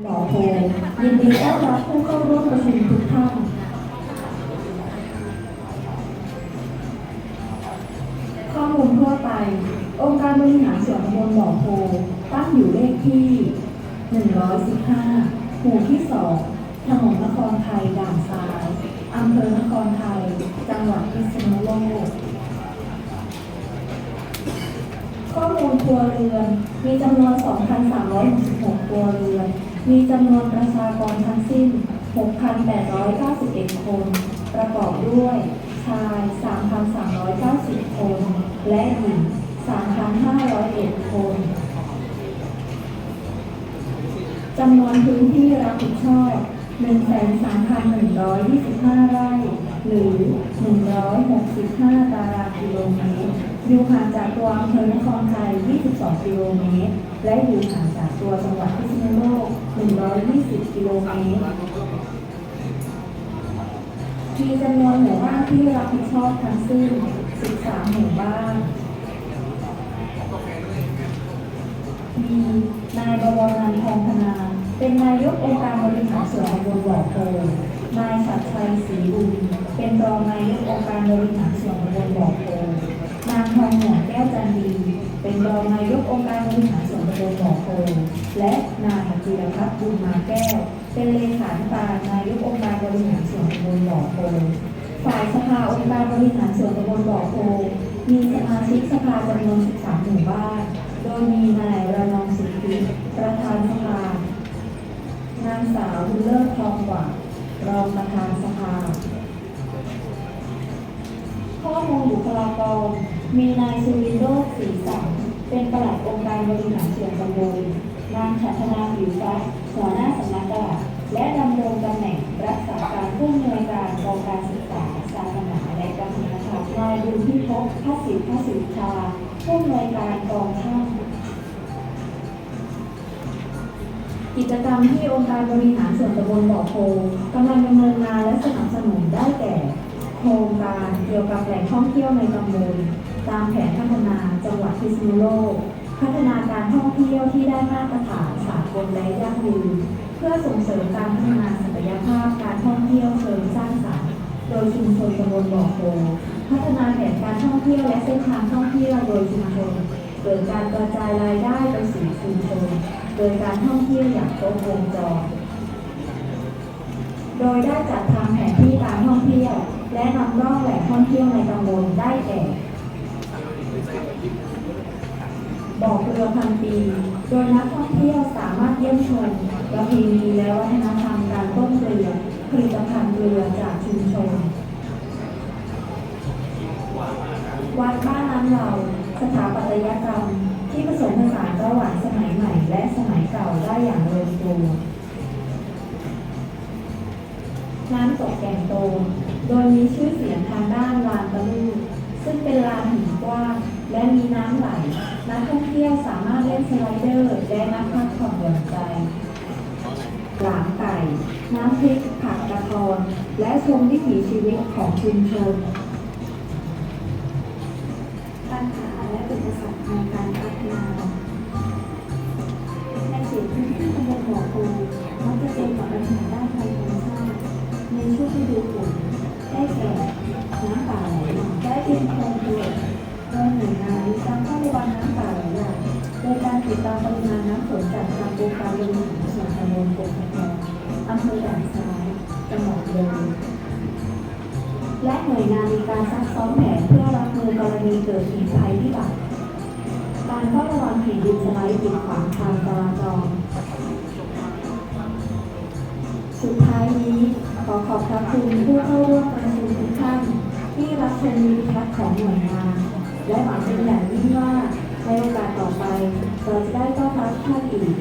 หมอโพยินดีต้อนรับผู้เข้าร่วมประชุมทุกท่าน ข้อมูลทั่วไป องค์การบริหารส่วนตำบลบ่อโพตั้งอยู่เลขที่ 115 หมู่ที่ 2 ถนนนครไทยด่านซ้าย อำเภอนครไทย จังหวัดพิษณุโลก ข้อมูลครัวเรือน มีจำนวน 2,366ครัวเรือน มีจำนวนประชากรทั้งสิ้น 6,891 คน ประกอบด้วย ชาย 3,390 คน และหญิง 3,501 คน จำนวนพื้นที่รับผิดชอบ13,125 ไร่ หรือ 165 ตารางกิโลเมตร อยู่ห่างจากตัวอำเภอนครไทย 22 กิโลเมตร และอยู่ห่างจากตัวจังหวัดพิษณุโลก กิโลเมตรมีจำนวนหมู่บ้านที่รับผิดชอบทั้งสิ้น 13 หมู่บ้าน มีนายบวรนันทองพนา เป็นนายกองค์การบริหารส่วนตำบลบ่อโพนายชัดชัยศรีบุญเป็นรองนายกองค์การบริหารส่วนตำบลบ่อโพนางทองหวแก้วจันดี เป็นรองนายกองค์การบริหารส่วนตำบลบ่อโพและนาย พัฒน์บุญมาแก้ว เป็นเลขาธิการนายกองค์การบริหารส่วนตำบลบ่อโพฝ่ายสภาองค์การบริหารส่วนตำบลบ่อโพมีสมาชิกสภาจำนวน13หมู่บ้าน โดยมีนายระนองสิทธิประธานสภานางสาวบุญเลิศทองหวานรองประธานสภา ข้อมูลบุคลากรมีนายสุวินโรจน์ศรีสังเป็นปลัดองค์การบริหารส่วนตำบลนางฉัตรนา ผิวฟ้าหัวหน้าสำนักปลัดและดำรงตำแหน่งรักษาการผู้อำนวยการกองการศึกษาศาสนาและการธรรมนายบุญพิภพพระศิษย์พระศิษชาผู้อำนวยการกองช่ากิจกรรมที่องค์การบริหารส่วนตำบลบ่อโพกำลังดำเนินงานและสนับสนุนได้แก่ โครงการเกี่ยวกับแหล่งท่องเที่ยวในตำบลตามแผนพัฒนาจังหวัดพิษณุโลก พัฒนาการท่องเที่ยวที่ได้มาตรฐานสากลและยั่งยืนเพื่อส่งเสริมการพัฒนาศักยภาพการท่องเที่ยวเชิงสร้างสรรค์โดยชุมชนตำบลบ่อโพพัฒนาแผนการท่องเที่ยวและเส้นทางท่องเที่ยวโดยชุมชนเกิดการกระจายรายได้ไปสู่ชุมชนโดยการท่องเที่ยวอย่างครบวงจร โดยได้จัดทำแผนที่การท่องเที่ยว และนำร่องแหล่งท่องเที่ยวในตำบลได้แก่ บ่อเกลือพันปี โดยนักท่องเที่ยวสามารถเยี่ยมชมประเพณีและวัฒนธรรมการต้มเกลือผลิตภัณฑ์เกลือจากชุมชน วัดบ้านน้ำเรา สถาปัตยกรรม ที่ผสมผสานระหว่างสมัยใหม่ และสมัยเก่าได้อย่างลงตัวน้ำตกแก่งโต โดยมีชื่อเสียงทางด้านลานตะลุซึ่งเป็นลานหินกว้าง และมีน้ำไหล นักท่องเที่ยวสามารถเล่นสไลเดอร์และนักพักผ่อนหย่อนใจหลามไก่ น้ำพริกผักกระทอนและชมวิถีชีวิตของชุมชนปัญหาและอุปสรรคในการพัฒนาในเขตพื้นที่ตำบลบ่อปูมักจะเจอกับปัญหาด้านภัยธรรมชาติในช่วงฤดูฝนได้แก่น้ำป่าไหลหลากและดินโคลนถล่ม โดยหน่วยงานมีการเฝ้าระวังน้ำป่าไหลหลากโดยการติดตามปริมาณน้ำฝนจากทางองค์การบริหารส่วนตำบลโป่งตะแคงอำเภอด่านซ้ายจังหวัดเลยและหน่วยงานมีการซักซ้อมแผนเพื่อรับมือกรณีเกิดเหตุภัยพิบัติการเฝ้าระวังเหตุดินสไลด์กีดขวางทางจราจรสุดท้ายนี้ขอขอบพระคุณผู้เข้าร่วมประชุมทุกท่านที่รับชมวิดีทัศน์ของหน่วยงาน และหวังเป็นอย่างยิ่งว่าในโอกาสต่อไปเราจะได้ต้อนรับท่านอีก